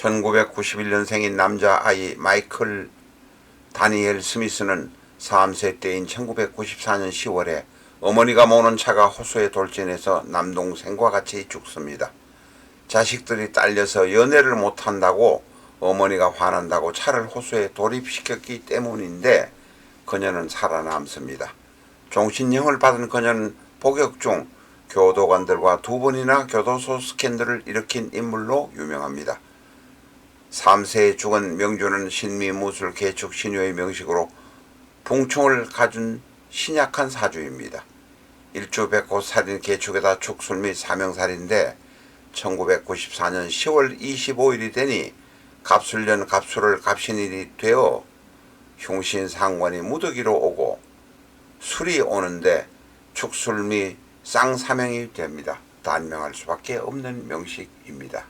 1991년생인 남자아이 마이클 다니엘 스미스는 3세 때인 1994년 10월에 어머니가 모는 차가 호수에 돌진해서 남동생과 같이 죽습니다. 자식들이 딸려서 연애를 못한다고 어머니가 화난다고 차를 호수에 돌입시켰기 때문인데 그녀는 살아남습니다. 종신형을 받은 그녀는 복역 중 교도관들과 두 번이나 교도소 스캔들을 일으킨 인물로 유명합니다. 3세에 죽은 명주는 신미무술 개축 신유의 명식으로 붕총을 가진 신약한 사주입니다. 일주 백호 살인 개축에다 축술 및 사명살인데 1994년 10월 25일이 되니 갑술년 갑술을 갑신일이 되어 흉신상관이 무더기로 오고 술이 오는데 축술 및 쌍사명이 됩니다. 단명할 수밖에 없는 명식입니다.